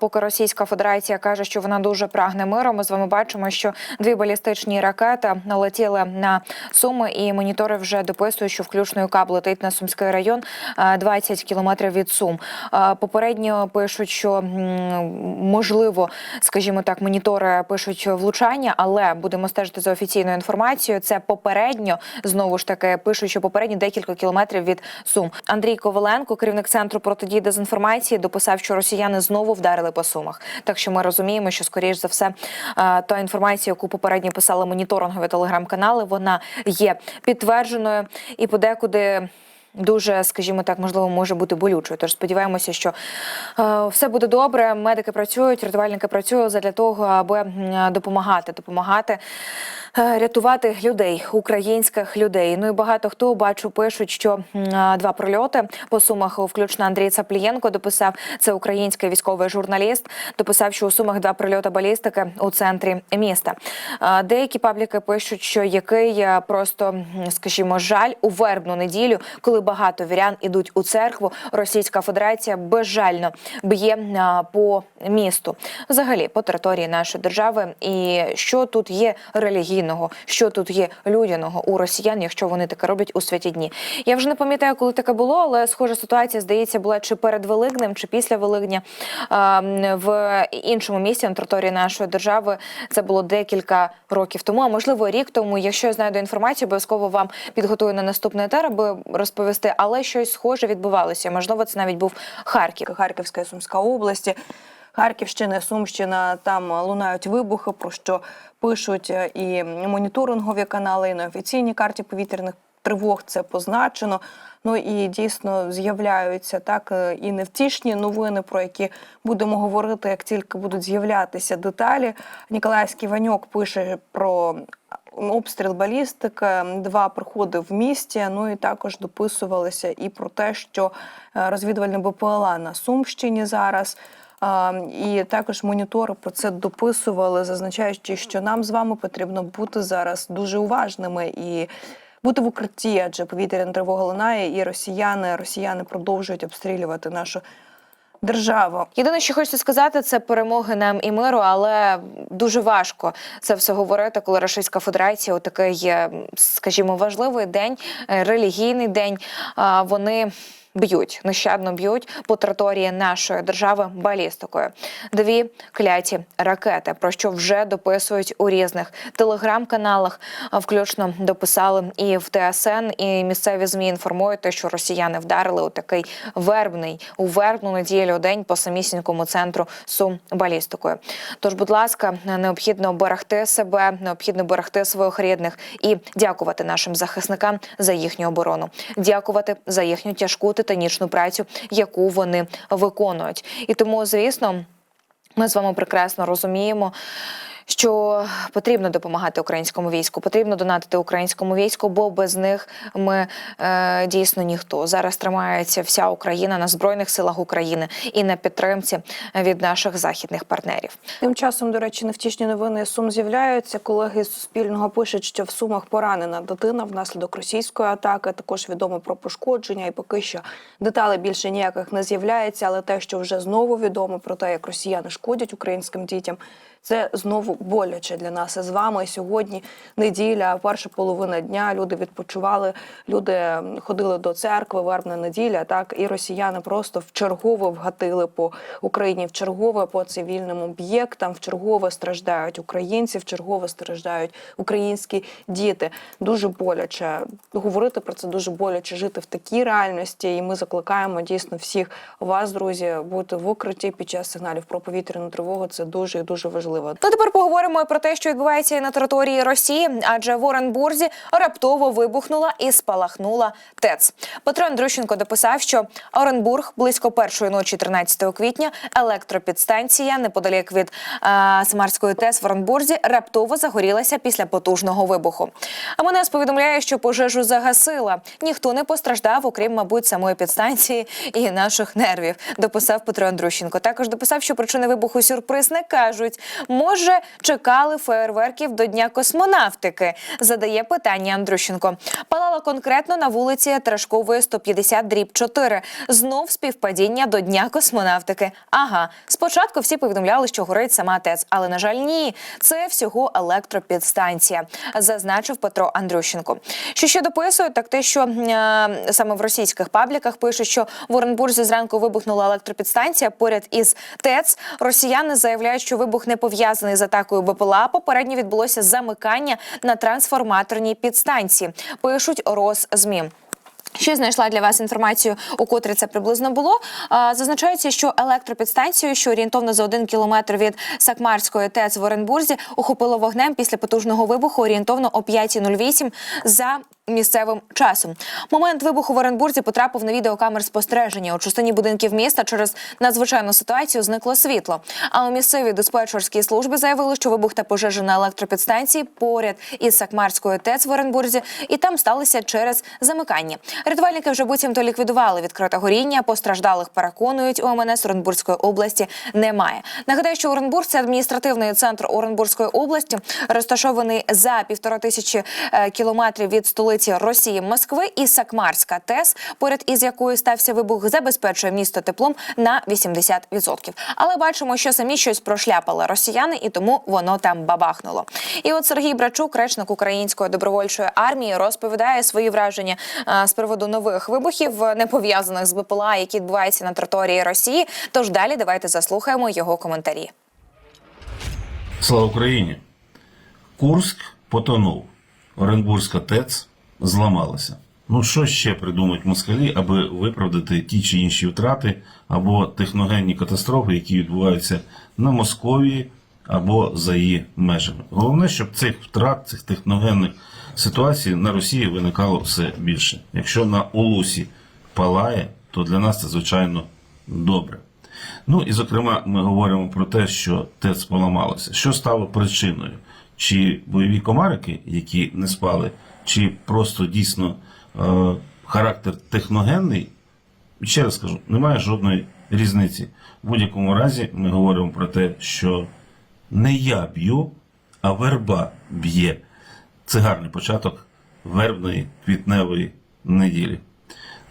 Поки Російська Федерація каже, що вона дуже прагне миру, ми з вами бачимо, що дві балістичні ракети налетіли на суми, і монітори вже дописують, що включно каб летить на Сумський район а, 20 кілометрів від Сум. А, Попередньо пишуть, що можливо, скажімо так, монітори пишуть влучання, але будемо стежити за офіційною інформацією. Це попередньо знову ж таки пишуть, що попередньо декілька кілометрів від Сум. Андрій Коваленко, керівник центру протидії дезінформації, дописав, що росіяни знову вдарили по сумах. Так що ми розуміємо, що скоріш за все та інформація, яку попередньо писали моніторингові телеграм-канали, вона є підтвердженою і подекуди. Дуже, скажімо так, можливо, може бути болючою. Тож сподіваємося, що е, все буде добре. Медики працюють, рятувальники працюють для того, аби допомагати, допомагати е, рятувати людей, українських людей. Ну і багато хто бачу, пишуть, що два прольоти по сумах, включно Андрій Цаплієнко, дописав це український військовий журналіст. Дописав, що у сумах два прильоти балістики у центрі міста. Е, Деякі пабліки пишуть, що який просто, скажімо, жаль у вербну неділю, коли багато вірян ідуть у церкву, Російська Федерація безжально б'є по місту, взагалі по території нашої держави. І що тут є релігійного, що тут є людяного у росіян, якщо вони таке роблять у святі дні. Я вже не пам'ятаю, коли таке було, але схожа ситуація здається була чи перед Великднем, чи після Великдня в іншому місті на території нашої держави. Це було декілька років тому, а можливо рік тому. Якщо я знайду інформацію, обов'язково вам підготую на наступний етер, аби розповісти. Але щось схоже відбувалося. Можливо, це навіть був Харків. Харківська Сумська області. Харківщина, Сумщина, там лунають вибухи, про що пишуть е, і моніторингові канали, і на офіційній карті повітряних тривог це позначено. Ну і дійсно з'являються так е, і невтішні новини, про які будемо говорити, як тільки будуть з'являтися деталі. Ніколаївський Ваньок пише про обстріл балістики, два приходи в місті. Ну і також дописувалися і про те, що е, розвідувальне БПЛА на Сумщині зараз. І також монітори про це дописували, зазначаючи, що нам з вами потрібно бути зараз дуже уважними і бути в укритті, адже повітряна тривога лунає, і росіяни, росіяни продовжують обстрілювати нашу державу. Єдине, що хочеться сказати, це перемоги нам і миру, але дуже важко це все говорити, коли Російська Федерація у такий, е, скажімо, важливий день, е, релігійний день. Вони. Б'ють нещадно б'ють по території нашої держави балістикою. Дві кляті ракети, про що вже дописують у різних телеграм-каналах. Включно дописали і в ТСН, і місцеві змі інформують, що росіяни вдарили у такий вербний у вербну неділю день по самісінькому центру Сум балістикою. Тож, будь ласка, необхідно берегти себе, необхідно берегти своїх рідних і дякувати нашим захисникам за їхню оборону, дякувати за їхню тяжку титанічну працю, яку вони виконують. І тому, звісно, ми з вами прекрасно розуміємо. Що потрібно допомагати українському війську, потрібно донатити українському війську, бо без них ми е, дійсно ніхто зараз тримається вся Україна на збройних силах України і на підтримці від наших західних партнерів. Тим часом, до речі, невтішні новини Сум з'являються. Колеги з Суспільного пишуть, що в Сумах поранена дитина внаслідок російської атаки. Також відомо про пошкодження, і поки що деталей більше ніяких не з'являється. Але те, що вже знову відомо про те, як росіяни шкодять українським дітям. Це знову боляче для нас з вами. Сьогодні неділя, перша половина дня. Люди відпочивали, люди ходили до церкви, вербна неділя. Так і росіяни просто вчергово вгатили по Україні, вчергове по цивільним об'єктам, вчергове страждають українці, вчергове страждають українські діти. Дуже боляче говорити про це дуже боляче жити в такій реальності. І ми закликаємо дійсно всіх вас, друзі, бути в укритті під час сигналів про повітряну тривогу. Це дуже і дуже важливо. Ну тепер поговоримо про те, що відбувається і на території Росії, адже в Оренбурзі раптово вибухнула і спалахнула ТЕЦ. Петро Андрющенко дописав, що Оренбург близько першої ночі, 13 квітня, електропідстанція неподалік від е, Самарської ТЕЦ в Оренбурзі раптово загорілася після потужного вибуху. А мене повідомляє, що пожежу загасила. Ніхто не постраждав, окрім, мабуть, самої підстанції і наших нервів. Дописав Петро Андрущенко. Також дописав, що причини вибуху сюрприз не кажуть. Може, чекали феєрверків до Дня космонавтики? Задає питання Андрющенко. Палала конкретно на вулиці Терешкової 150 дріб 4. Знов співпадіння до Дня космонавтики. Ага, спочатку всі повідомляли, що горить сама ТЕЦ, але на жаль, ні. Це всього електропідстанція, зазначив Петро Андрющенко. Що ще дописують, так те, що е, саме в російських пабліках пишуть, що в Оренбурзі зранку вибухнула електропідстанція поряд із ТЕЦ. Росіяни заявляють, що вибух не пов'язаний з атакою БПЛА. Попередньо відбулося замикання на трансформаторній підстанції. Пишуть Росзмі. Ще знайшла для вас інформацію, у котрій це приблизно було. Зазначається, що електропідстанцію, що орієнтовно за один кілометр від Сакмарської ТЕЦ в Оренбурзі, охопило вогнем після потужного вибуху орієнтовно о 5.08 за місцевим часом. Момент вибуху в Оренбурзі потрапив на відеокамер спостереження. У частині будинків міста через надзвичайну ситуацію зникло світло. А у місцевій диспетчерській службі заявили, що вибух та пожежа на електропідстанції поряд із Сакмарською ТЕЦ в Оренбурзі, і там сталися через замикання. Рятувальники вже буцімто ліквідували відкрите горіння. Постраждалих переконують у МНС Оренбурзької області немає. Нагадаю, що Оренбург це адміністративний центр Оренбурзької області, розташований за півтора тисячі е, кілометрів від столиці Росії Москви. І Сакмарська ТЕС, поряд із якою стався вибух, забезпечує місто теплом на 80%. Але бачимо, що самі щось прошляпали росіяни, і тому воно там бабахнуло. І от Сергій Брачук, речник української добровольчої армії, розповідає свої враження з приводу нових вибухів, не пов'язаних з БПЛА, які відбуваються на території Росії. Тож далі давайте заслухаємо його коментарі. Слава Україні! Курськ потонув. Оренбурзька ТЕЦ зламалася. Ну що ще придумають москалі, аби виправдати ті чи інші втрати або техногенні катастрофи, які відбуваються на Московії або за її межами? Головне, щоб цих втрат, цих техногенних ситуацій на Росії виникало все більше. Якщо на Улусі палає, то для нас це звичайно добре. Ну і зокрема, ми говоримо про те, що ТЕЦ поламалося. Що стало причиною? Чи бойові комарики, які не спали, чи просто дійсно е, характер техногенний? Ще раз скажу, немає жодної різниці. В будь-якому разі ми говоримо про те, що не я б'ю, а верба б'є. Це гарний початок вербної квітневої неділі.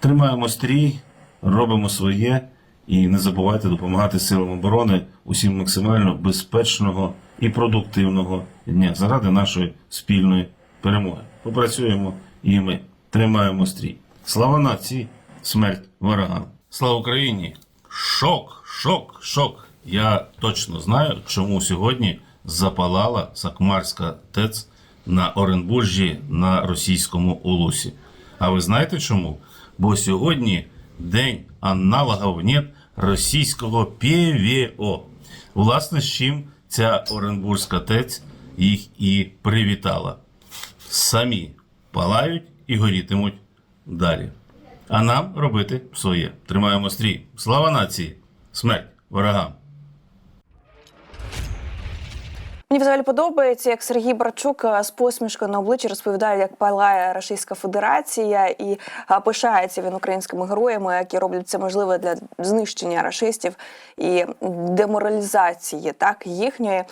Тримаємо стрій, робимо своє і не забувайте допомагати силам оборони усім максимально безпечного і продуктивного дня заради нашої спільної перемоги. Попрацюємо і ми тримаємо стрій. Слава нації, смерть ворогам. Слава Україні! Шок, шок, шок. Я точно знаю, чому сьогодні запалала Сакмарська ТЕЦ на Оренбуржі на російському Улусі. А ви знаєте чому? Бо сьогодні день аналогів нет російського ПВО. Власне, з чим ця Оренбурзька ТЕЦ їх і привітала. Самі палають і горітимуть далі. А нам робити своє. Тримаємо стрій. Слава нації! Смерть ворогам! Мені взагалі подобається, як Сергій Барчук е, з посмішкою на обличчі розповідає, як палає Російська Федерація, і е, пишається він українськими героями, які роблять це можливе для знищення рашистів і деморалізації так їхньої.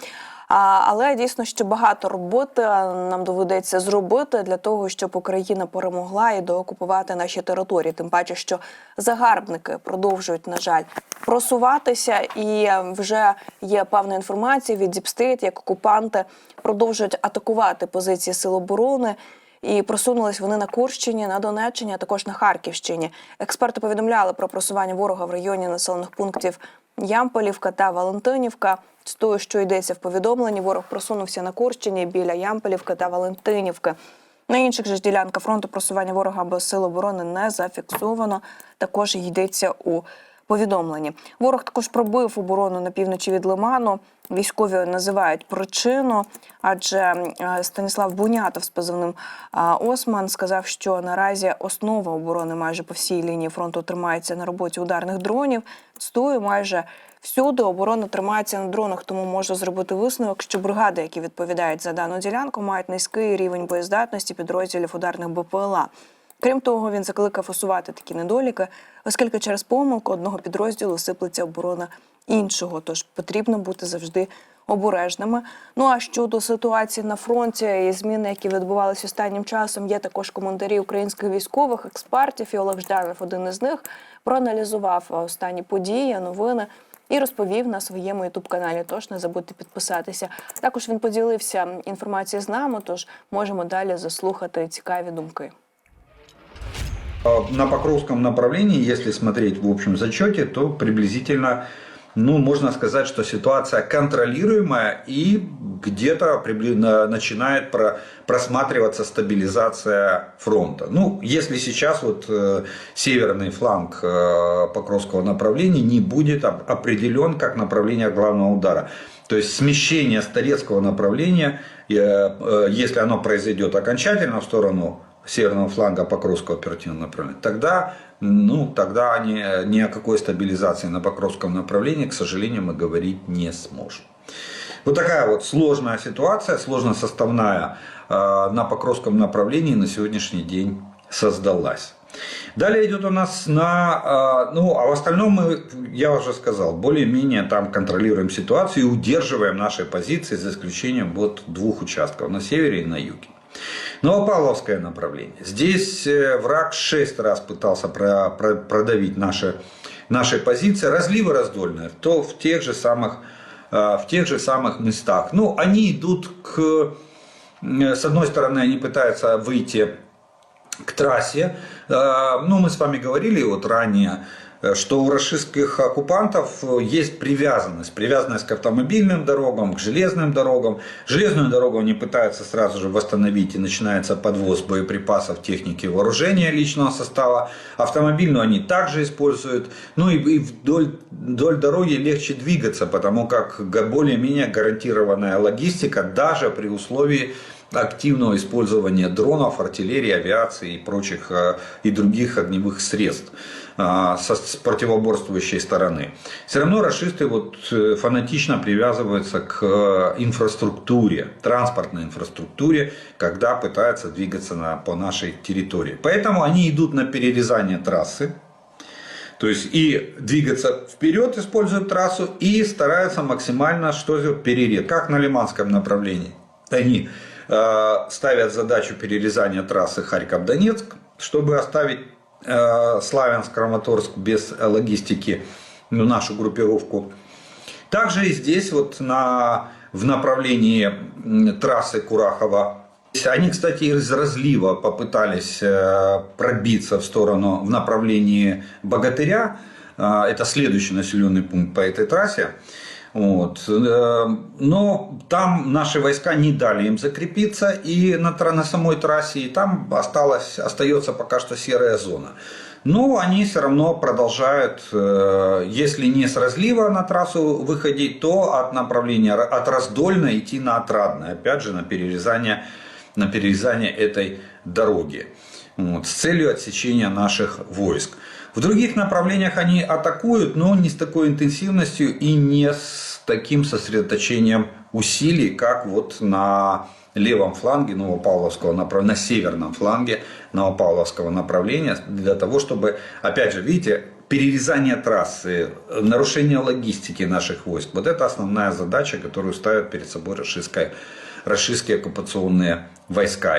Але дійсно ще багато роботи нам доведеться зробити для того, щоб Україна перемогла і доокупувати наші території. Тим паче, що загарбники продовжують, на жаль, просуватися, і вже є певна інформація від Діпстейт, як окупанти продовжують атакувати позиції сил оборони. І просунулись вони на Курщині, на Донеччині, а також на Харківщині. Експерти повідомляли про просування ворога в районі населених пунктів Ямполівка та Валентинівка. З того, що йдеться в повідомленні, ворог просунувся на Курщині біля Ямполівки та Валентинівки. На інших же ділянках фронту просування ворога або сил оборони не зафіксовано. Також йдеться у повідомленні. Ворог також пробив оборону на півночі від Лиману. Військові називають причину, адже е, Станіслав Бунятов з позивним Осман сказав, що наразі основа оборони майже по всій лінії фронту тримається на роботі ударних дронів. Цитую, майже всюди оборона тримається на дронах, тому можу зробити висновок, що бригади, які відповідають за дану ділянку, мають низький рівень боєздатності підрозділів ударних БПЛА. Крім того, він закликав усувати такі недоліки, оскільки через помилку одного підрозділу сиплеться оборона іншого. Тож потрібно бути завжди обережними. Ну а щодо ситуації на фронті і зміни, які відбувалися останнім часом, є також коментарі українських військових експертів. І Олег Жданов, один із них, проаналізував останні події, новини. І розповів на своєму ютуб каналі. Тож не забудьте підписатися. Також він поділився інформацією з нами. Тож можемо далі заслухати цікаві думки. На Покровском направлении, если смотреть в общем зачете, то приблизительно, ну, можно сказать, что ситуация контролируемая и где-то начинает про- просматриваться стабилизация фронта. Ну, если сейчас вот э, северный фланг э, Покровского направления не будет определен как направление главного удара. То есть смещение с Торецкого направления, э, если оно произойдет окончательно в сторону северного фланга Покровского оперативного направления, тогда, ну, тогда ни, ни о какой стабилизации на Покровском направлении, к сожалению, мы говорить не сможем. Вот такая вот сложная ситуация, сложно составная э, на Покровском направлении на сегодняшний день создалась. Далее идет у нас на, э, ну, а в остальном мы, я уже сказал, более-менее там контролируем ситуацию и удерживаем наши позиции за исключением вот двух участков на севере и на юге. Новопавловское направление. Здесь э, враг шесть раз пытался про- про- продавить наши, наши позиции. Разливы раздольные, то в тех же самых, э, в тех же самых местах. Ну, они идут к... э, С одной стороны, они пытаются выйти к трассе. Ну, мы с вами говорили вот ранее, что у российских оккупантов есть привязанность. Привязанность к автомобильным дорогам, к железным дорогам. Железную дорогу они пытаются сразу же восстановить и начинается подвоз боеприпасов, техники, вооружения личного состава. Автомобильную они также используют. Ну и, и вдоль, вдоль дороги легче двигаться, потому как более-менее гарантированная логистика даже при условии активного использования дронов, артиллерии, авиации и прочих э, и других огневых средств э, с противоборствующей стороны. Все равно расисты вот э, фанатично привязываются к инфраструктуре, транспортной инфраструктуре, когда пытаются двигаться на, по нашей территории. Поэтому они идут на перерезание трассы, то есть и двигаться вперед, используют трассу, и стараются максимально что сделать? Перерез. Как на Лиманском направлении. Они ставят задачу перерезания трассы Харьков-Донецк, чтобы оставить э, Славянск-Краматорск без э, логистики, ну, нашу группировку. Также и здесь вот на, в направлении трассы Курахова они, кстати, из разлива попытались э, пробиться в сторону, в направлении Богатыря. Э, Это следующий населенный пункт по этой трассе. Вот. Э, Но там наши войска не дали им закрепиться и на, на самой трассе, и там осталось, остается пока что серая зона. Но они все равно продолжают, э, если не с разлива на трассу выходить, то от направления, от Раздольна идти на Отрадное, опять же на перерезание, на перерезание этой дороги вот, с целью отсечения наших войск. В других направлениях они атакуют, но не с такой интенсивностью и не с таким сосредоточением усилий, как вот на левом фланге Новопавловского направления, на северном фланге Новопавловского направления, для того, чтобы, опять же, видите, перерезание трассы, нарушение логистики наших войск. Вот это основная задача, которую ставят перед собой российские, российские оккупационные войска.